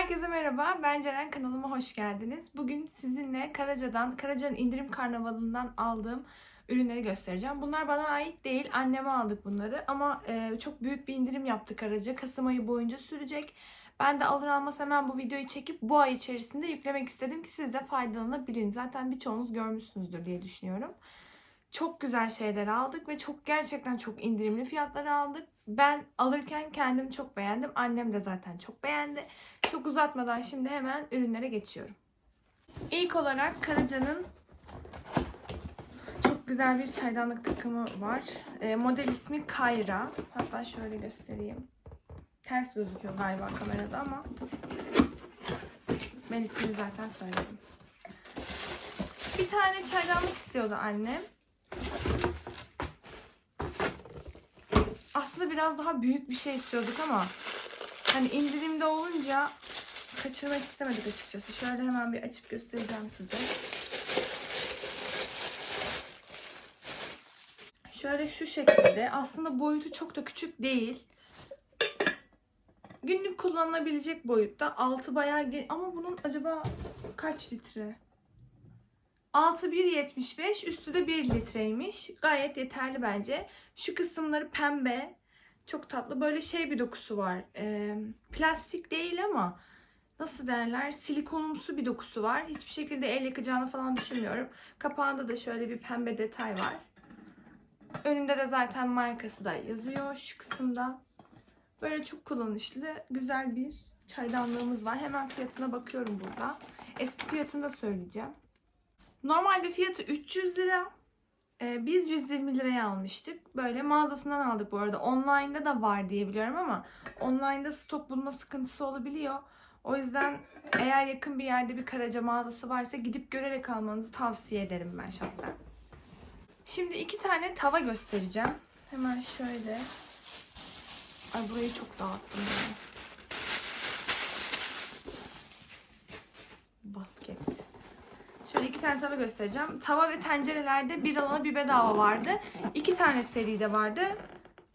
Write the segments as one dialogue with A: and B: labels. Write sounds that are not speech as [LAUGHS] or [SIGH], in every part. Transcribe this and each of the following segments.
A: Herkese merhaba, ben Ceren kanalıma hoş geldiniz. Bugün sizinle Karaca'dan, Karaca'nın indirim karnavalından aldığım ürünleri göstereceğim. Bunlar bana ait değil, anneme aldık bunları ama e, çok büyük bir indirim yaptı Karaca. Kasım ayı boyunca sürecek. Ben de alır almaz hemen bu videoyu çekip bu ay içerisinde yüklemek istedim ki siz de faydalanabilin. Zaten birçoğunuz görmüşsünüzdür diye düşünüyorum. Çok güzel şeyler aldık ve çok gerçekten çok indirimli fiyatları aldık. Ben alırken kendim çok beğendim. Annem de zaten çok beğendi. Çok uzatmadan şimdi hemen ürünlere geçiyorum. İlk olarak Karaca'nın çok güzel bir çaydanlık takımı var. E, model ismi Kayra. Hatta şöyle göstereyim. Ters gözüküyor galiba kamerada ama ben ismini zaten söyledim. Bir tane çaydanlık istiyordu annem. Biraz daha büyük bir şey istiyorduk ama hani indirimde olunca kaçırmak istemedik açıkçası. Şöyle hemen bir açıp göstereceğim size. Şöyle şu şekilde. Aslında boyutu çok da küçük değil. Günlük kullanılabilecek boyutta. Altı bayağı gen- ama bunun acaba kaç litre? Altı 1.75, üstü de 1 litreymiş. Gayet yeterli bence. Şu kısımları pembe. Çok tatlı. Böyle şey bir dokusu var. Ee, plastik değil ama nasıl derler? Silikonumsu bir dokusu var. Hiçbir şekilde el yakacağını falan düşünmüyorum. Kapağında da şöyle bir pembe detay var. Önünde de zaten markası da yazıyor şu kısımda. Böyle çok kullanışlı, güzel bir çaydanlığımız var. Hemen fiyatına bakıyorum burada. Eski fiyatını da söyleyeceğim. Normalde fiyatı 300 lira. Ee, biz 120 liraya almıştık. Böyle mağazasından aldık bu arada. Online'da da var diye biliyorum ama online'da stok bulma sıkıntısı olabiliyor. O yüzden eğer yakın bir yerde bir Karaca mağazası varsa gidip görerek almanızı tavsiye ederim ben şahsen. Şimdi iki tane tava göstereceğim. Hemen şöyle. Ay burayı çok dağıttım ben. Şöyle iki tane tava göstereceğim. Tava ve tencerelerde bir alana bir bedava vardı. İki tane seride vardı.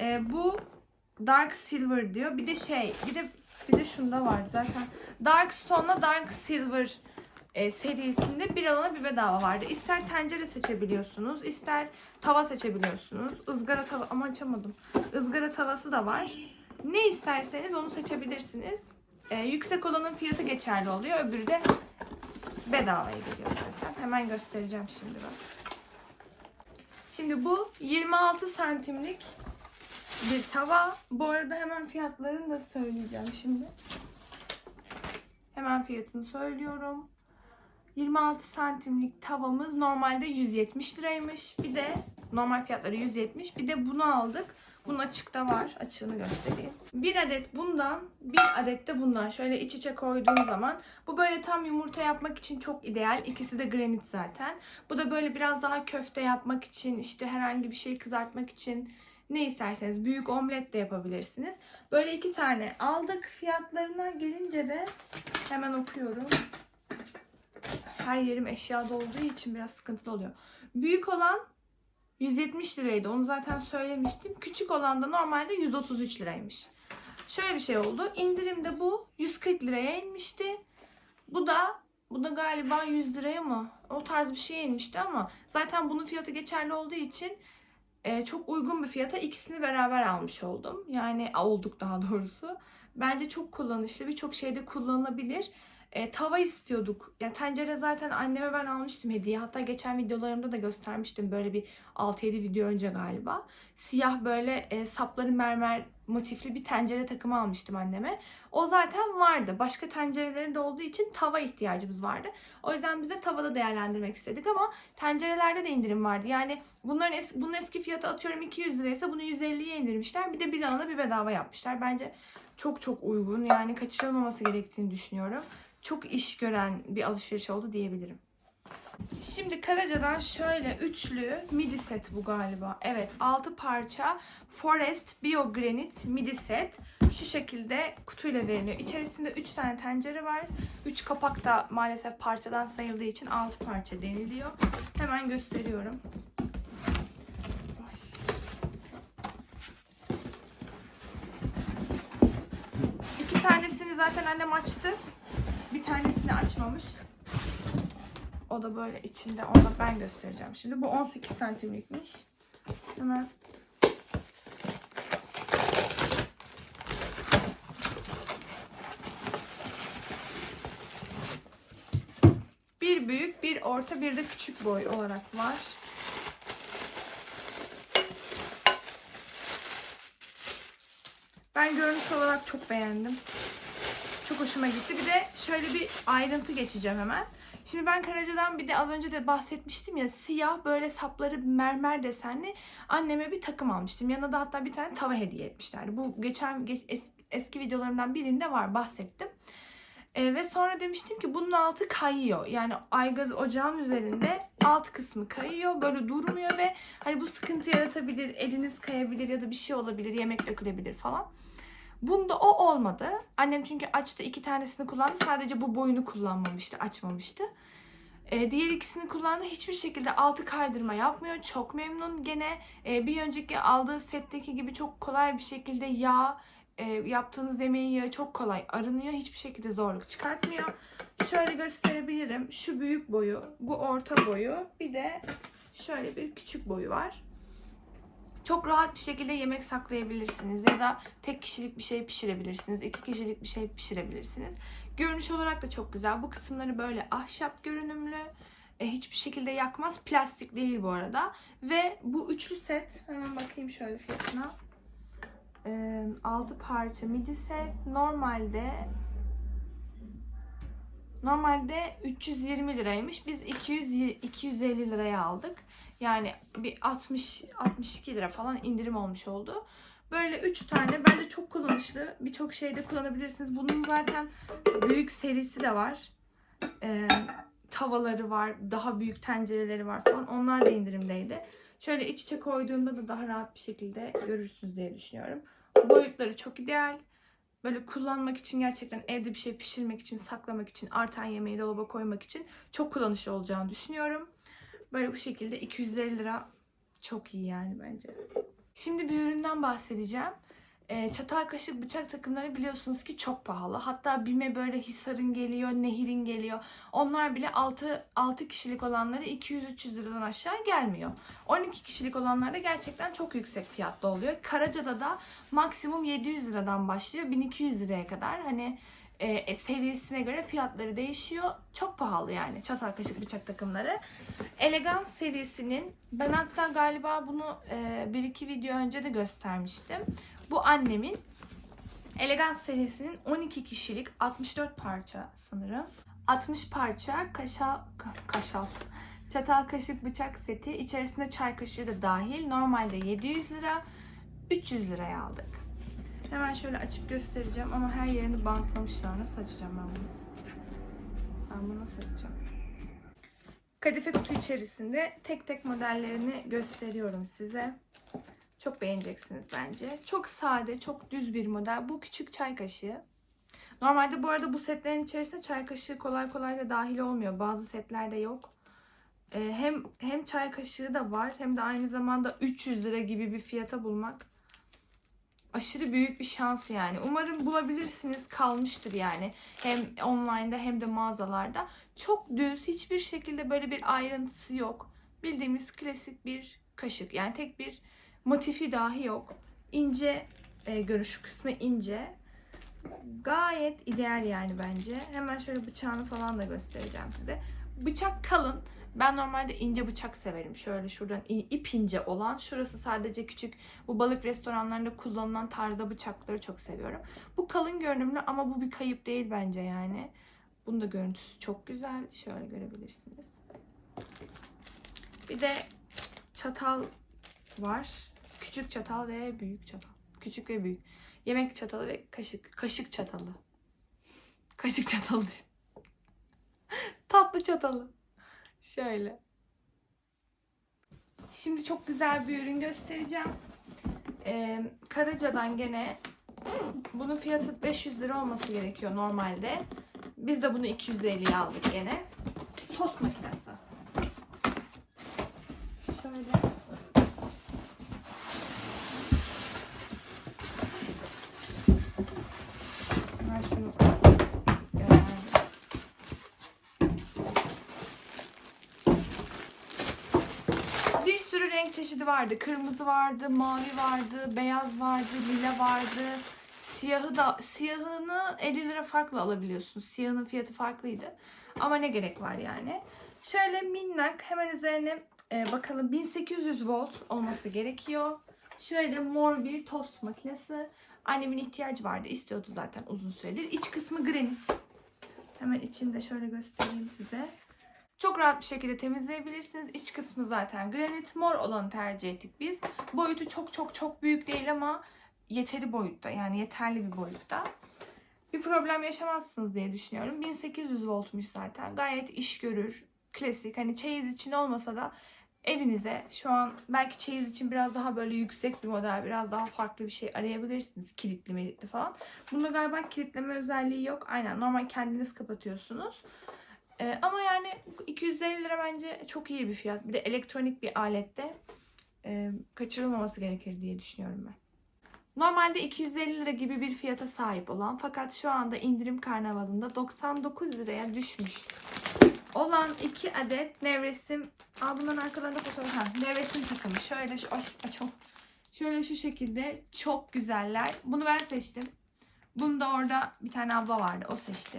A: Ee, bu Dark Silver diyor. Bir de şey, bir de bir de şunda var zaten. Dark Stone'la Dark Silver e, serisinde bir alana bir bedava vardı. İster tencere seçebiliyorsunuz, ister tava seçebiliyorsunuz. Izgara tava ama açamadım. Izgara tavası da var. Ne isterseniz onu seçebilirsiniz. E, yüksek olanın fiyatı geçerli oluyor. Öbürü de bedavaya geliyor zaten. Hemen göstereceğim şimdi ben. Şimdi bu 26 santimlik bir tava. Bu arada hemen fiyatlarını da söyleyeceğim şimdi. Hemen fiyatını söylüyorum. 26 santimlik tavamız normalde 170 liraymış. Bir de normal fiyatları 170. Bir de bunu aldık. Bunun açıkta var. Açığını göstereyim. Bir adet bundan, bir adet de bundan. Şöyle iç içe koyduğum zaman. Bu böyle tam yumurta yapmak için çok ideal. İkisi de granit zaten. Bu da böyle biraz daha köfte yapmak için, işte herhangi bir şey kızartmak için ne isterseniz büyük omlet de yapabilirsiniz. Böyle iki tane aldık. Fiyatlarına gelince de hemen okuyorum. Her yerim eşyada olduğu için biraz sıkıntılı oluyor. Büyük olan 170 liraydı. Onu zaten söylemiştim. Küçük olan da normalde 133 liraymış. Şöyle bir şey oldu. İndirimde bu 140 liraya inmişti. Bu da bu da galiba 100 liraya mı? O tarz bir şeye inmişti ama zaten bunun fiyatı geçerli olduğu için e, çok uygun bir fiyata ikisini beraber almış oldum. Yani olduk daha doğrusu. Bence çok kullanışlı. Birçok şeyde kullanılabilir. E, tava istiyorduk. Yani tencere zaten anneme ben almıştım hediye. Hatta geçen videolarımda da göstermiştim böyle bir 6-7 video önce galiba. Siyah böyle e, sapları mermer motifli bir tencere takımı almıştım anneme. O zaten vardı. Başka tencerelerin de olduğu için tava ihtiyacımız vardı. O yüzden bize tavada değerlendirmek istedik ama tencerelerde de indirim vardı. Yani bunların es- bunun eski fiyatı atıyorum 200 liraysa bunu 150'ye indirmişler. Bir de bir alana bir bedava yapmışlar. Bence çok çok uygun. Yani kaçırılmaması gerektiğini düşünüyorum çok iş gören bir alışveriş oldu diyebilirim. Şimdi Karaca'dan şöyle üçlü midi set bu galiba. Evet 6 parça Forest Bio Granit midi set. Şu şekilde kutuyla veriliyor. İçerisinde 3 tane tencere var. 3 kapak da maalesef parçadan sayıldığı için 6 parça deniliyor. Hemen gösteriyorum. İki tanesini zaten annem açtı. Bir tanesini açmamış. O da böyle içinde. Onu da ben göstereceğim şimdi. Bu 18 santimlikmiş. Hemen bir büyük, bir orta, bir de küçük boy olarak var. Ben görünüş olarak çok beğendim. Çok hoşuma gitti. Bir de şöyle bir ayrıntı geçeceğim hemen. Şimdi ben Karaca'dan bir de az önce de bahsetmiştim ya siyah böyle sapları mermer desenli anneme bir takım almıştım. Yanına da hatta bir tane tava hediye etmişlerdi. Bu geçen geç, es- eski videolarımdan birinde var bahsettim. Ee, ve sonra demiştim ki bunun altı kayıyor. Yani aygaz ocağın üzerinde alt kısmı kayıyor. Böyle durmuyor ve hani bu sıkıntı yaratabilir. Eliniz kayabilir ya da bir şey olabilir. Yemek dökülebilir falan. Bunda o olmadı. Annem çünkü açtı iki tanesini kullandı. Sadece bu boyunu kullanmamıştı, açmamıştı. Ee, diğer ikisini kullandı. Hiçbir şekilde altı kaydırma yapmıyor. Çok memnun. Gene e, bir önceki aldığı setteki gibi çok kolay bir şekilde yağ, e, yaptığınız yemeğin yağı çok kolay arınıyor. Hiçbir şekilde zorluk çıkartmıyor. Şöyle gösterebilirim. Şu büyük boyu, bu orta boyu, bir de şöyle bir küçük boyu var. Çok rahat bir şekilde yemek saklayabilirsiniz ya da tek kişilik bir şey pişirebilirsiniz. iki kişilik bir şey pişirebilirsiniz. Görünüş olarak da çok güzel. Bu kısımları böyle ahşap görünümlü. E, hiçbir şekilde yakmaz. Plastik değil bu arada. Ve bu üçlü set hemen bakayım şöyle fiyatına. E, 6 parça midi set. Normalde Normalde 320 liraymış. Biz 200 250 liraya aldık. Yani bir 60 62 lira falan indirim olmuş oldu. Böyle 3 tane bence çok kullanışlı. Birçok şeyde kullanabilirsiniz. Bunun zaten büyük serisi de var. Ee, tavaları var, daha büyük tencereleri var falan. Onlar da indirimdeydi. Şöyle iç içe koyduğumda da daha rahat bir şekilde görürsünüz diye düşünüyorum. Boyutları çok ideal. Böyle kullanmak için gerçekten evde bir şey pişirmek için, saklamak için, artan yemeği dolaba koymak için çok kullanışlı olacağını düşünüyorum. Böyle bu şekilde 250 lira çok iyi yani bence. Şimdi bir üründen bahsedeceğim. Ee, çatal kaşık bıçak takımları biliyorsunuz ki çok pahalı. Hatta BİM'e böyle Hisar'ın geliyor, Nehir'in geliyor. Onlar bile 6, 6 kişilik olanları 200-300 liradan aşağı gelmiyor. 12 kişilik olanlar da gerçekten çok yüksek fiyatlı oluyor. Karaca'da da maksimum 700 liradan başlıyor 1200 liraya kadar. Hani e, serisine göre fiyatları değişiyor. Çok pahalı yani çatal kaşık bıçak takımları. Elegans serisinin ben hatta galiba bunu e, bir iki video önce de göstermiştim. Bu annemin Elegans serisinin 12 kişilik 64 parça sanırım. 60 parça kaşal kaşal çatal kaşık bıçak seti içerisinde çay kaşığı da dahil. Normalde 700 lira 300 liraya aldık. Hemen şöyle açıp göstereceğim ama her yerini bantlamışlar. Nasıl açacağım ben bunu? Ben bunu nasıl açacağım? Kadife kutu içerisinde tek tek modellerini gösteriyorum size. Çok beğeneceksiniz bence. Çok sade, çok düz bir model. Bu küçük çay kaşığı. Normalde bu arada bu setlerin içerisinde çay kaşığı kolay kolay da dahil olmuyor. Bazı setlerde yok. Ee, hem hem çay kaşığı da var hem de aynı zamanda 300 lira gibi bir fiyata bulmak aşırı büyük bir şans yani. Umarım bulabilirsiniz. Kalmıştır yani. Hem online'da hem de mağazalarda. Çok düz, hiçbir şekilde böyle bir ayrıntısı yok. Bildiğimiz klasik bir kaşık. Yani tek bir motifi dahi yok. İnce e, görünüş kısmı ince. Gayet ideal yani bence. Hemen şöyle bıçağını falan da göstereceğim size. Bıçak kalın. Ben normalde ince bıçak severim. Şöyle şuradan ip ince olan. Şurası sadece küçük. Bu balık restoranlarında kullanılan tarzda bıçakları çok seviyorum. Bu kalın görünümlü ama bu bir kayıp değil bence yani. Bunun da görüntüsü çok güzel. Şöyle görebilirsiniz. Bir de çatal var. Küçük çatal ve büyük çatal. Küçük ve büyük. Yemek çatalı ve kaşık. Kaşık çatalı. Kaşık çatalı değil. Tatlı çatalı. Şöyle. Şimdi çok güzel bir ürün göstereceğim. Ee, Karaca'dan gene bunun fiyatı 500 lira olması gerekiyor normalde. Biz de bunu 250'ye aldık gene. Tost makinesi. Şöyle. Ben şunu çeşidi vardı. Kırmızı vardı, mavi vardı, beyaz vardı, lila vardı. Siyahı da siyahını 50 lira farklı alabiliyorsunuz. Siyahının fiyatı farklıydı. Ama ne gerek var yani. Şöyle minnak hemen üzerine e, bakalım 1800 volt olması gerekiyor. Şöyle mor bir tost makinesi. Annemin ihtiyacı vardı. istiyordu zaten uzun süredir. İç kısmı granit. Hemen içinde şöyle göstereyim size. Çok rahat bir şekilde temizleyebilirsiniz. İç kısmı zaten granit. Mor olanı tercih ettik biz. Boyutu çok çok çok büyük değil ama yeteri boyutta. Yani yeterli bir boyutta. Bir problem yaşamazsınız diye düşünüyorum. 1800 voltmuş zaten. Gayet iş görür. Klasik. Hani çeyiz için olmasa da evinize şu an belki çeyiz için biraz daha böyle yüksek bir model, biraz daha farklı bir şey arayabilirsiniz. Kilitli militli falan. Bunda galiba kilitleme özelliği yok. Aynen normal kendiniz kapatıyorsunuz. Ee, ama yani 250 lira bence çok iyi bir fiyat. Bir de elektronik bir alette e, kaçırılmaması gerekir diye düşünüyorum ben. Normalde 250 lira gibi bir fiyata sahip olan fakat şu anda indirim karnavalında 99 liraya düşmüş olan iki adet nevresim Aa bunların arkalarında fotoğraf. Ha, nevresim takımı. Şöyle şu, ay, açam. Şöyle şu şekilde çok güzeller. Bunu ben seçtim. Bunu da orada bir tane abla vardı. O seçti.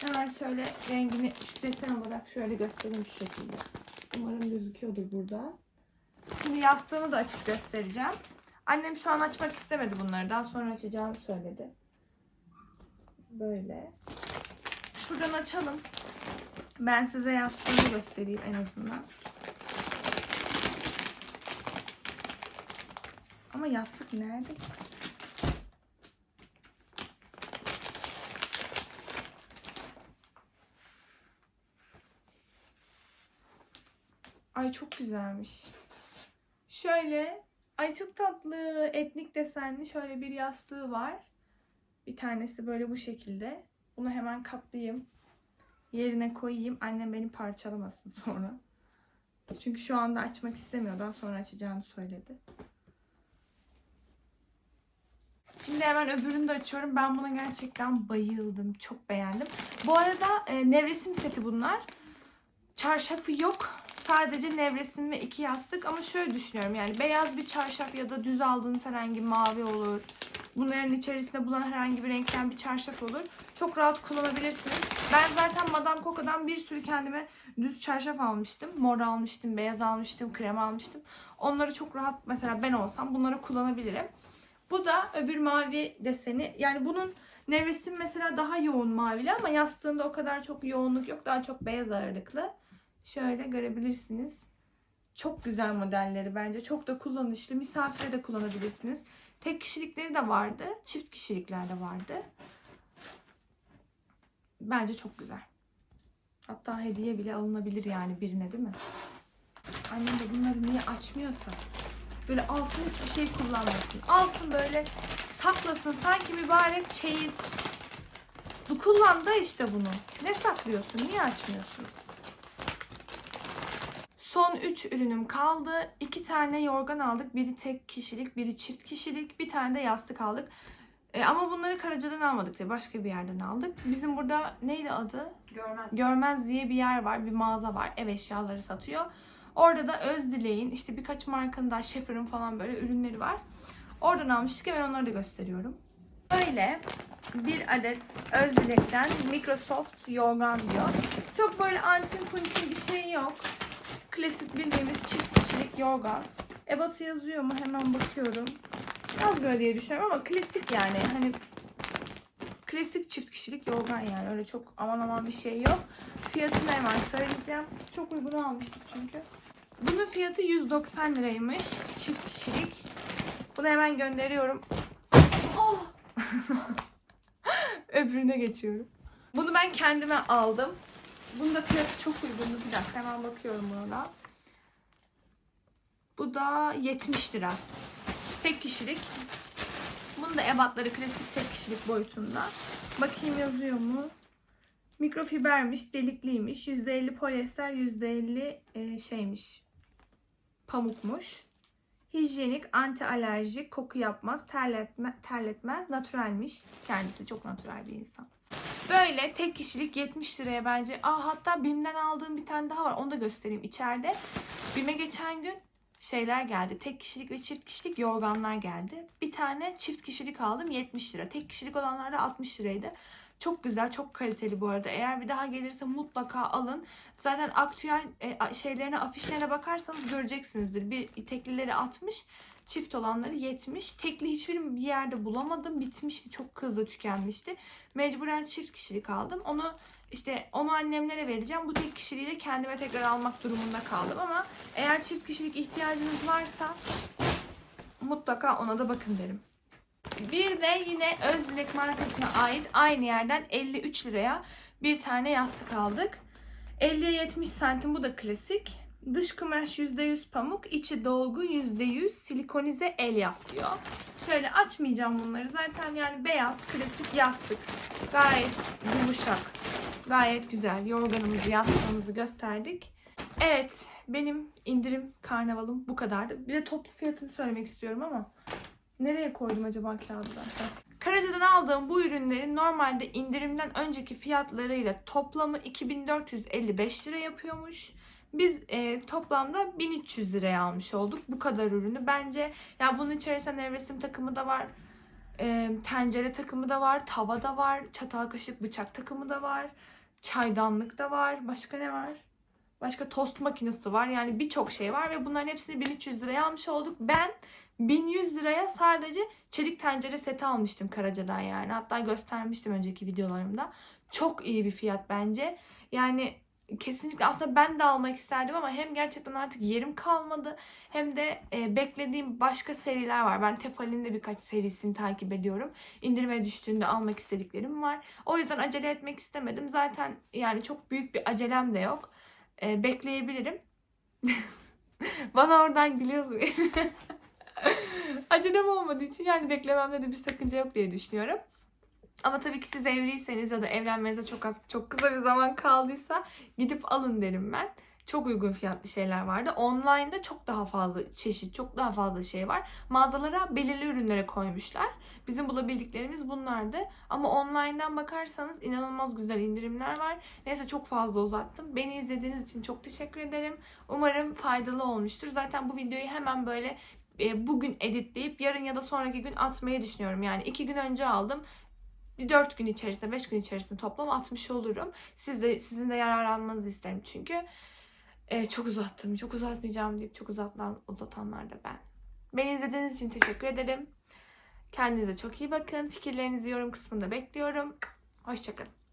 A: Hemen şöyle rengini şu desen olarak şöyle göstereyim şu şekilde. Umarım gözüküyordur burada. Şimdi yastığını da açıp göstereceğim. Annem şu an açmak istemedi bunları. Daha sonra açacağını söyledi. Böyle. Şuradan açalım. Ben size yastığını göstereyim en azından. Ama yastık nerede? Ay çok güzelmiş. Şöyle, ay çok tatlı etnik desenli şöyle bir yastığı var. Bir tanesi böyle bu şekilde. Bunu hemen katlayayım yerine koyayım. Annem beni parçalamasın sonra. Çünkü şu anda açmak istemiyor. Daha sonra açacağını söyledi. Şimdi hemen öbürünü de açıyorum. Ben buna gerçekten bayıldım. Çok beğendim. Bu arada e, nevresim seti bunlar. Çarşafı yok. Sadece nevresim ve iki yastık. Ama şöyle düşünüyorum. Yani beyaz bir çarşaf ya da düz aldığınız herhangi mavi olur. Bunların içerisinde bulunan herhangi bir renkten bir çarşaf olur. Çok rahat kullanabilirsiniz. Ben zaten Madame Coco'dan bir sürü kendime düz çarşaf almıştım. Mor almıştım, beyaz almıştım, krem almıştım. Onları çok rahat mesela ben olsam bunları kullanabilirim. Bu da öbür mavi deseni. Yani bunun nevresim mesela daha yoğun mavili ama yastığında o kadar çok yoğunluk yok. Daha çok beyaz ağırlıklı. Şöyle görebilirsiniz. Çok güzel modelleri bence. Çok da kullanışlı. Misafire de kullanabilirsiniz. Tek kişilikleri de vardı. Çift kişilikler de vardı. Bence çok güzel. Hatta hediye bile alınabilir yani birine değil mi? Annem de bunları niye açmıyorsa böyle alsın hiçbir şey kullanmasın. Alsın böyle saklasın sanki mübarek çeyiz. Bu kullan da işte bunu. Ne saklıyorsun? Niye açmıyorsun? Son 3 ürünüm kaldı. 2 tane yorgan aldık. Biri tek kişilik, biri çift kişilik. Bir tane de yastık aldık. E, ama bunları Karaca'dan almadık diye başka bir yerden aldık. Bizim burada neydi adı?
B: Görmez.
A: Görmez diye bir yer var, bir mağaza var. Ev eşyaları satıyor. Orada da Özdilek'in işte birkaç markanın daha Schaeffer'ın falan böyle ürünleri var. Oradan almıştık ve onları da gösteriyorum. Böyle bir adet Özdilek'ten Microsoft yorgan diyor. Çok böyle antin kuntin bir şey yok. Klasik bildiğimiz çift kişilik yorgan. Ebatı yazıyor mu? Hemen bakıyorum. Yazmıyor diye düşünüyorum ama klasik yani. Hani klasik çift kişilik yorgan yani. Öyle çok aman aman bir şey yok. Fiyatını hemen söyleyeceğim. Çok uygun almıştık çünkü. Bunun fiyatı 190 liraymış. Çift kişilik. Bunu hemen gönderiyorum. Oh! [LAUGHS] Öbürüne geçiyorum. Bunu ben kendime aldım. Bunun da fiyatı çok uygundu. Bir dakika hemen bakıyorum da. Bu da 70 lira. Tek kişilik. Bunun da ebatları klasik tek kişilik boyutunda. Bakayım yazıyor mu? Mikrofibermiş, delikliymiş. %50 polyester, %50 e, şeymiş. Pamukmuş. Hijyenik, anti alerjik, koku yapmaz, terletme, terletmez, natürelmiş. Kendisi çok natürel bir insan. Böyle tek kişilik 70 liraya bence. Aa hatta BİM'den aldığım bir tane daha var. Onu da göstereyim içeride. BİM'e geçen gün şeyler geldi. Tek kişilik ve çift kişilik yorganlar geldi. Bir tane çift kişilik aldım 70 lira. Tek kişilik olanlar da 60 liraydı. Çok güzel, çok kaliteli bu arada. Eğer bir daha gelirse mutlaka alın. Zaten aktüel e, şeylerine, afişlerine bakarsanız göreceksinizdir. Bir teklileri 60, çift olanları 70. Tekli hiçbir bir yerde bulamadım. Bitmişti, çok hızlı tükenmişti. Mecburen çift kişilik aldım. Onu işte onu annemlere vereceğim. Bu tek kişiliği de kendime tekrar almak durumunda kaldım ama eğer çift kişilik ihtiyacınız varsa mutlaka ona da bakın derim. Bir de yine Özdilek markasına ait aynı yerden 53 liraya bir tane yastık aldık. 50'ye 70 santim bu da klasik. Dış kumaş %100 pamuk, içi dolgu %100 silikonize el yap diyor. Şöyle açmayacağım bunları. Zaten yani beyaz klasik yastık. Gayet yumuşak. Gayet güzel. Yorganımızı, yastığımızı gösterdik. Evet, benim indirim karnavalım bu kadardı. Bir de toplu fiyatını söylemek istiyorum ama nereye koydum acaba kağıdı zaten? Karaca'dan aldığım bu ürünlerin normalde indirimden önceki fiyatlarıyla toplamı 2455 lira yapıyormuş. Biz e, toplamda 1300 liraya almış olduk bu kadar ürünü. Bence ya bunun içerisinde nevresim takımı da var. e, tencere takımı da var. Tava da var. Çatal kaşık bıçak takımı da var. Çaydanlık da var. Başka ne var? Başka tost makinesi var. Yani birçok şey var ve bunların hepsini 1300 liraya almış olduk. Ben 1100 liraya sadece çelik tencere seti almıştım Karaca'dan yani. Hatta göstermiştim önceki videolarımda. Çok iyi bir fiyat bence. Yani kesinlikle aslında ben de almak isterdim ama hem gerçekten artık yerim kalmadı hem de e, beklediğim başka seriler var. Ben Tefal'in de birkaç serisini takip ediyorum. İndirime düştüğünde almak istediklerim var. O yüzden acele etmek istemedim. Zaten yani çok büyük bir acelem de yok. E, bekleyebilirim. [LAUGHS] Bana oradan gülüyorsun. [LAUGHS] Acelem olmadığı için yani beklememde de bir sakınca yok diye düşünüyorum. Ama tabii ki siz evliyseniz ya da evlenmenize çok az çok kısa bir zaman kaldıysa gidip alın derim ben. Çok uygun fiyatlı şeyler vardı. Online'da çok daha fazla çeşit, çok daha fazla şey var. Mağazalara belirli ürünlere koymuşlar. Bizim bulabildiklerimiz bunlardı. Ama online'dan bakarsanız inanılmaz güzel indirimler var. Neyse çok fazla uzattım. Beni izlediğiniz için çok teşekkür ederim. Umarım faydalı olmuştur. Zaten bu videoyu hemen böyle e, bugün editleyip yarın ya da sonraki gün atmayı düşünüyorum. Yani iki gün önce aldım. Bir dört gün içerisinde, beş gün içerisinde toplam atmış olurum. Siz de, sizin de yararlanmanızı isterim çünkü. e, çok uzattım. Çok uzatmayacağım deyip çok uzatan, uzatanlar da ben. Beni izlediğiniz için teşekkür ederim. Kendinize çok iyi bakın. Fikirlerinizi yorum kısmında bekliyorum. Hoşçakalın.